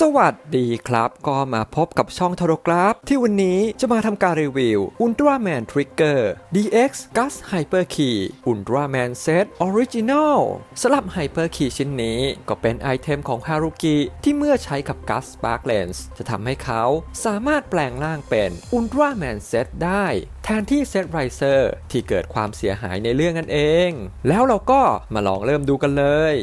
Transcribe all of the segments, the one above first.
สวัสดีครับ ก็มาพบกับช่องทรกราฟ ที่วันนี้จะมาทำการรีวิว Ultraman Trigger DX Gus Hyper Key Ultraman Set Original สำหรับ Hyper Key ชิ้นนี้ก็เป็นไอเทมของฮารุกิที่เมื่อใช้กับ Gus Spark Lens จะทำให้เขาสามารถแปลงร่างเป็น Ultraman Set ได้แทนที่ Set Riser ที่เกิดความเสียหายในเรื่องนั่นเอง แล้วเราก็มาลองเริ่มดูกันเลย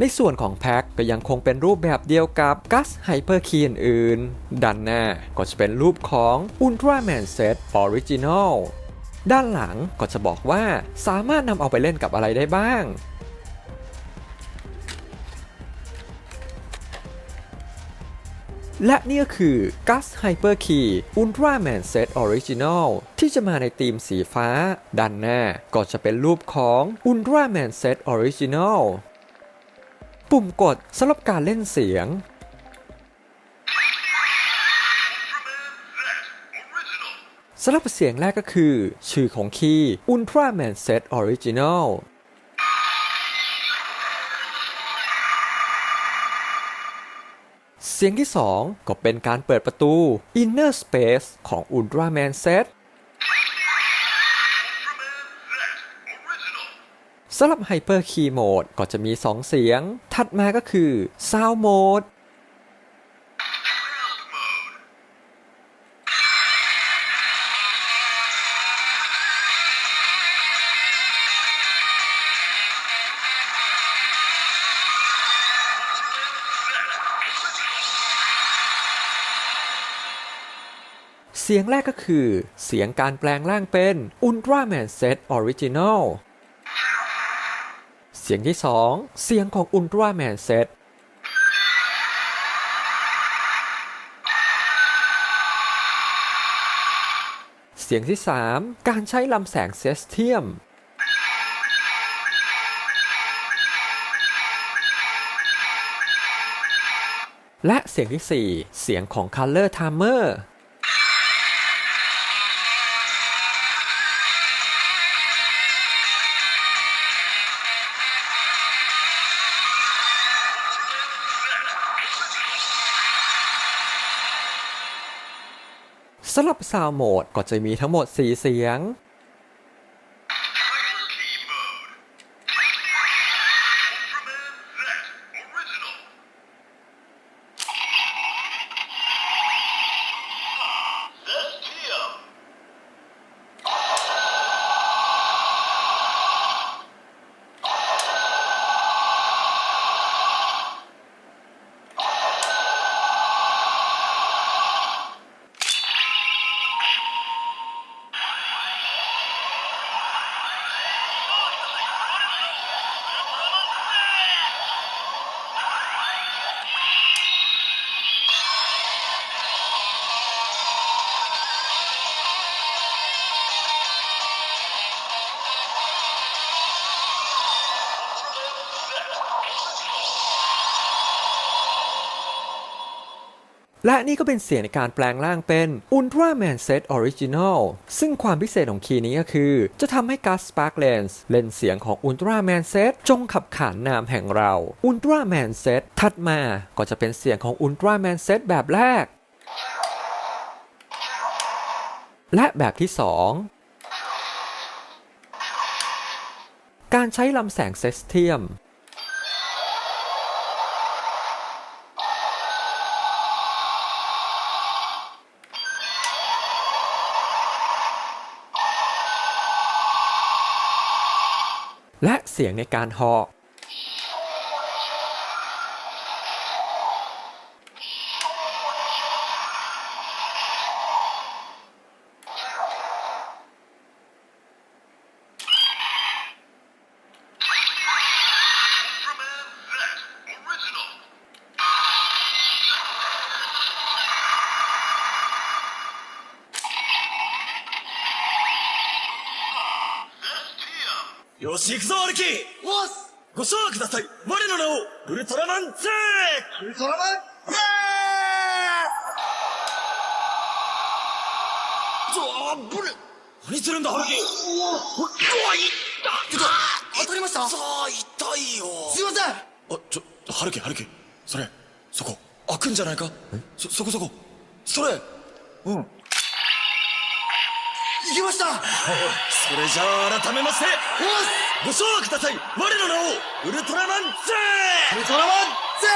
ในส่วนของแพ็คก็ยังคงเป็นรูปแบบเดียวกับกัสไฮเปอร์คีอื่นๆด้านหน้าก็จะเป็นรูปของ Ultraman Set Original ด้านหลังก็จะบอกว่าสามารถนำเอาไปเล่นกับอะไรได้บ้าง และนี่ก็คือ Gus Hyper Key Ultraman Set Original ที่จะมาในธีมสีฟ้า ด้านหน้าก็จะเป็นรูปของ Ultraman Set Original ปุ่มกดสำหรับการเล่นเสียง สำหรับเสียงแรกก็คือ ชื่อของคีย์ Ultraman Set Original เสียงที่ 2 ก็เป็นการเปิดประตู Inner Space ของ Ultraman Set ำหรับ Hyper Key Mode ก็จะมี 2 เสียง ถัดมาก็คือ Sound Mode เสียงแรกก็คือ เสียงการแปลงร่างเป็น Ultraman Set Original เสียงที่ 2 เสียงของ Ultraman Set เสียงที่ 3 การใช้ลำแสงเซสเทียม และเสียงที่ 4 เสียงของ Color Timer สำหรับซาวโหมดก็จะมีทั้งหมด 4 เสียง และนี่ก็เป็นเสียงในการแปลงร่างเป็น Ultraman Set Original ซึ่งความพิเศษของคีย์นี้ก็คือ จะทำให้ Gus Spark Lens เล่นเสียงของ Ultraman Set จงขับขานนามแห่งเรา Ultraman Set ถัดมาก็จะเป็นเสียงของ Ultraman Set แบบแรก และแบบที่ 2 การใช้ลำแสงเซสเทียม และเสียงในการเหา よし行くぞ兄貴おっご唱和ください。我の名をウルトラマン Z ウルトラマン Z ちょブレ何するんだ春樹うわうわい。ったちょっと当たりました？さあ痛いよ。すいません。あちょ春樹春樹それそこ。開くんじゃないか？そ、そこそこ。それ。うん。行きました。それじゃあ改めまして、ご唱和ください。我の名を、ウルトラマンゼー。ウルトラマンゼ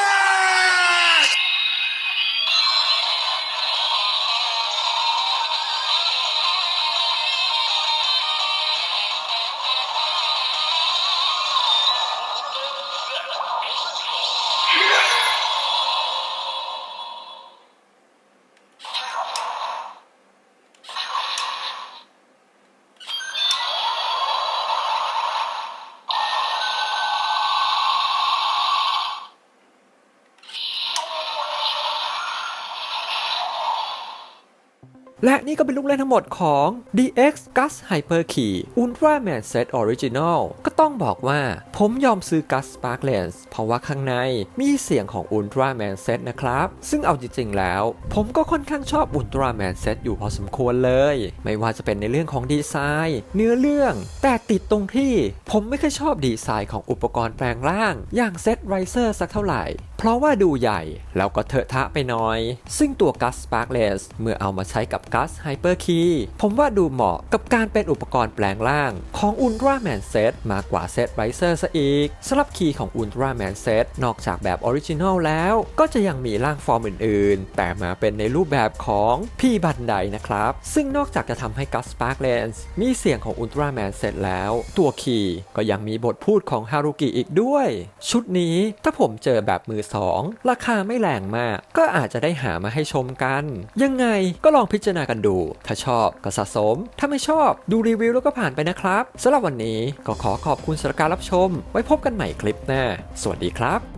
และนี่ก็เป็นลูกเล่นทั้งหมดของ DX Gus Hyper Key Ultraman Set Original ก็ต้องบอกว่าผมยอมซื้อ Gus Sparklens เพราะว่าข้างในมีเสียงของ Ultraman Set นะครับ ซึ่งเอาจริงๆแล้ว ผมก็ค่อนข้างชอบ Ultraman Set อยู่พอสมควรเลย ไม่ว่าจะเป็นในเรื่องของดีไซน์ เนื้อเรื่อง แต่ติดตรงที่ผมไม่ค่อยชอบดีไซน์ของอุปกรณ์แปลงร่าง อย่างเซตไรเซอร์สักเท่าไหร่ ราะว่าดูใหญ่แล้วก็เถอะทะไปน่อย ซึ่งตัว Gus Sparkless เมื่อเอามาใช้กับ Gus Hyper Key ผมว่าดูเหมาะกับการเป็นอุปกรณ์แปลงร่างของ Ultraman Set มากกว่า Set Riser ซะอีกสำหรับคีย์ของ Ultraman Set นอกจากแบบออริจิน l ลแล้ว ก็จะยังมีร่างฟอร์มอื่นๆ แต่มาเป็นในรูปแบบของพี่บันไดนะครับ ซึ่งนอกจากจะทำให้ Gus Sparkless มีเสียงของ Ultraman Set แล้ว ตัวคีย์ก็ยังมีบทพูดของฮารุกิอีกด้วย ชุดนี้ถ้าผมเจอแบบมือส2 ราคาไม่แรงมาก ก็อาจจะได้หามาให้ชมกัน ยังไงก็ลองพิจารณากันดู ถ้าชอบก็สะสม ถ้าไม่ชอบดูรีวิวแล้วก็ผ่านไปนะครับสำหรับวันนี้ก็ขอขอบคุณสำหรับการรับชม ไว้พบกันใหม่คลิปหน้า สวัสดีครับ